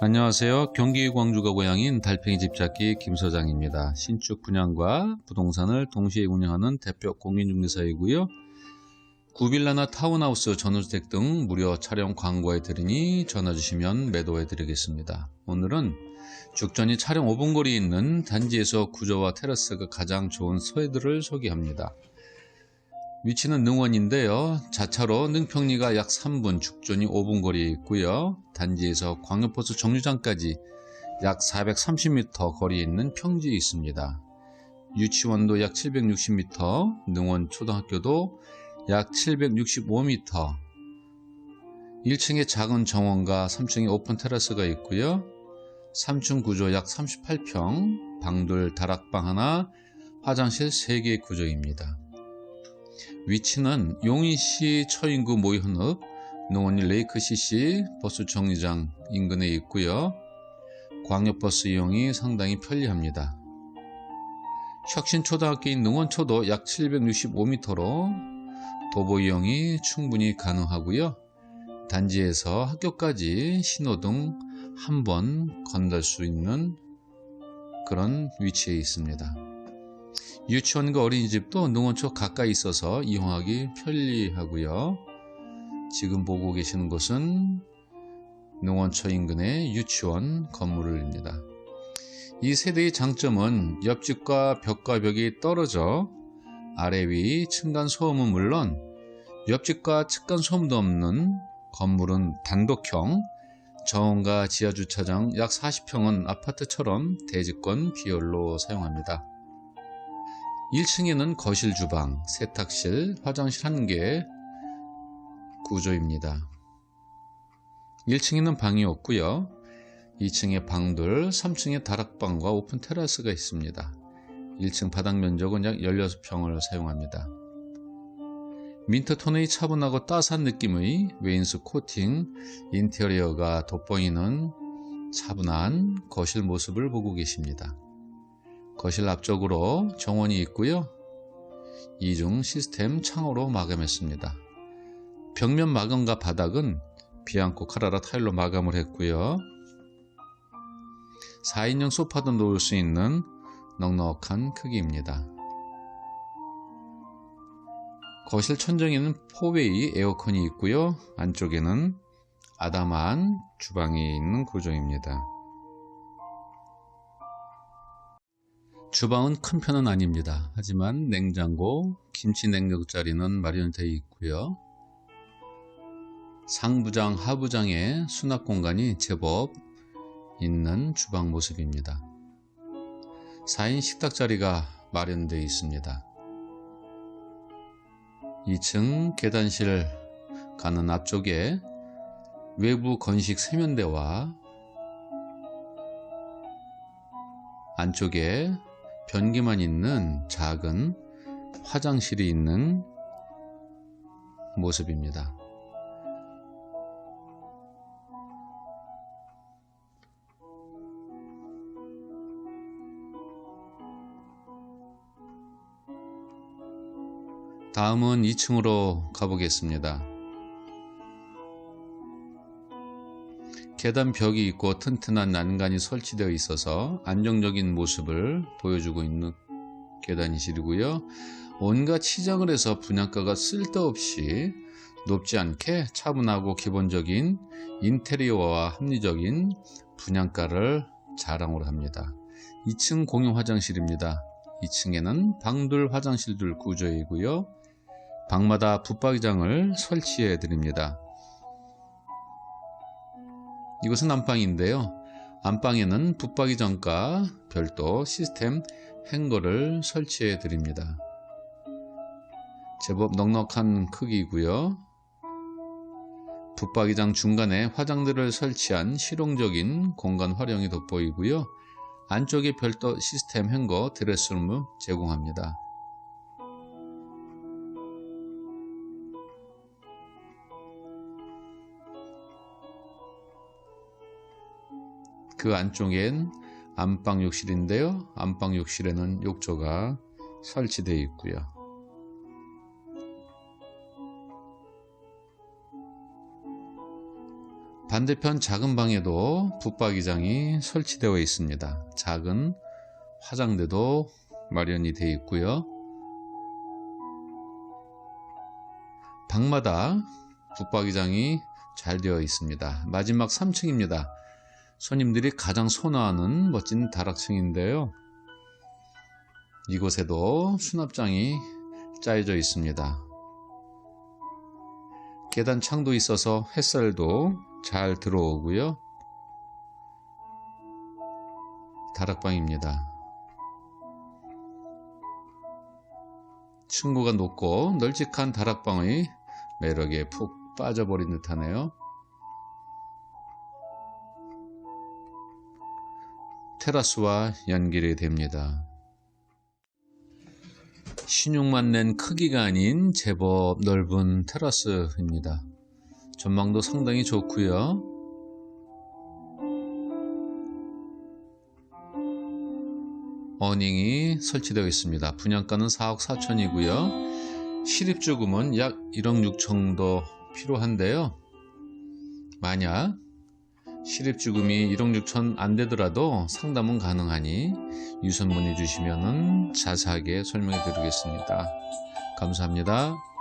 안녕하세요. 경기 광주가 고향인 달팽이 집잡기 김 서장입니다. 신축 분양과 부동산을 동시에 운영하는 대표 공인중개사이고요. 구빌라나 타운하우스 전원주택 등 무료 촬영 광고해 드리니 전화 주시면 매도해 드리겠습니다. 오늘은 죽전이 촬영 5분 거리에 있는 단지에서 구조와 테라스가 가장 좋은 서해들을 소개합니다. 위치는 능원인데요. 자차로 능평리가 약 3분, 죽전이 5분 거리에 있고요. 단지에서 광역버스 정류장까지 약 430m 거리에 있는 평지에 있습니다. 유치원도 약 760m, 능원 초등학교도 약 765m, 1층에 작은 정원과 3층에 오픈 테라스가 있고요. 3층 구조 약 38평, 방돌 다락방 하나, 화장실 3개 구조입니다. 위치는 용인시 처인구 모현읍 농원리 레이크 CC 버스 정류장 인근에 있고요. 광역버스 이용이 상당히 편리합니다. 혁신초등학교인 능원초도 약 765m로 도보 이용이 충분히 가능하고요. 단지에서 학교까지 신호등 한 번 건널 수 있는 그런 위치에 있습니다. 유치원과 어린이집도 농원초 가까이 있어서 이용하기 편리하고요. 지금 보고 계시는 곳은 농원초 인근의 유치원 건물입니다. 이 세대의 장점은 옆집과 벽과 벽이 떨어져 아래 위 층간 소음은 물론 옆집과 측간 소음도 없는 건물은 단독형 정원과 지하주차장 약 40평은 아파트처럼 대지권 비율로 사용합니다. 1층에는 거실 주방, 세탁실, 화장실 1개 구조입니다. 1층에는 방이 없고요. 2층에 방들, 3층에 다락방과 오픈 테라스가 있습니다. 1층 바닥 면적은 약 16평을 사용합니다. 민트톤의 차분하고 따스한 느낌의 웨인스 코팅 인테리어가 돋보이는 차분한 거실 모습을 보고 계십니다. 거실 앞쪽으로 정원이 있고요. 이중 시스템 창호로 마감했습니다. 벽면 마감과 바닥은 비앙코 카라라 타일로 마감을 했고요. 4인용 소파도 놓을 수 있는 넉넉한 크기입니다. 거실 천정에는 포웨이 에어컨이 있고요. 안쪽에는 아담한 주방이 있는 구조입니다. 주방은 큰 편은 아닙니다. 하지만 냉장고, 김치 냉장 자리는 마련되어 있고요. 상부장, 하부장에 수납 공간이 제법 있는 주방 모습입니다. 4인 식탁 자리가 마련되어 있습니다. 2층 계단실 가는 앞쪽에 외부 건식 세면대와 안쪽에 변기만 있는 작은 화장실이 있는 모습입니다. 다음은 2층으로 가보겠습니다. 계단 벽이 있고 튼튼한 난간이 설치되어 있어서 안정적인 모습을 보여주고 있는 계단이시고요. 온갖 치장을 해서 분양가가 쓸데없이 높지 않게 차분하고 기본적인 인테리어와 합리적인 분양가를 자랑으로 합니다. 2층 공용 화장실입니다. 2층에는 방돌 화장실들 구조이고요. 방마다 붙박이장을 설치해 드립니다. 이것은 안방인데요. 안방에는 붙박이장과 별도 시스템 행거를 설치해 드립니다. 제법 넉넉한 크기이고요. 붙박이장 중간에 화장들을 설치한 실용적인 공간 활용이 돋보이고요. 안쪽에 별도 시스템 행거 드레스룸을 제공합니다. 그 안쪽엔 안방 욕실인데요. 안방 욕실에는 욕조가 설치되어 있고요. 반대편 작은 방에도 붙박이장이 설치되어 있습니다. 작은 화장대도 마련이 되어 있고요. 방마다 붙박이장이 잘 되어 있습니다. 마지막 3층입니다. 손님들이 가장 선호하는 멋진 다락층인데요. 이곳에도 수납장이 짜여져 있습니다. 계단 창도 있어서 햇살도 잘 들어오고요. 다락방입니다. 층고가 높고 널찍한 다락방의 매력에 푹 빠져버린 듯하네요. 테라스와 연결이 됩니다. 신용만 낸 크기가 아닌 제법 넓은 테라스입니다. 전망도 상당히 좋고요. 어닝이 설치되어 있습니다. 분양가는 4억 4천이고요. 실입주금은 약 1억 6천 정도 필요한데요. 만약 실입주금이 1억 6천 안 되더라도 상담은 가능하니 유선 문의 주시면 자세하게 설명해 드리겠습니다. 감사합니다.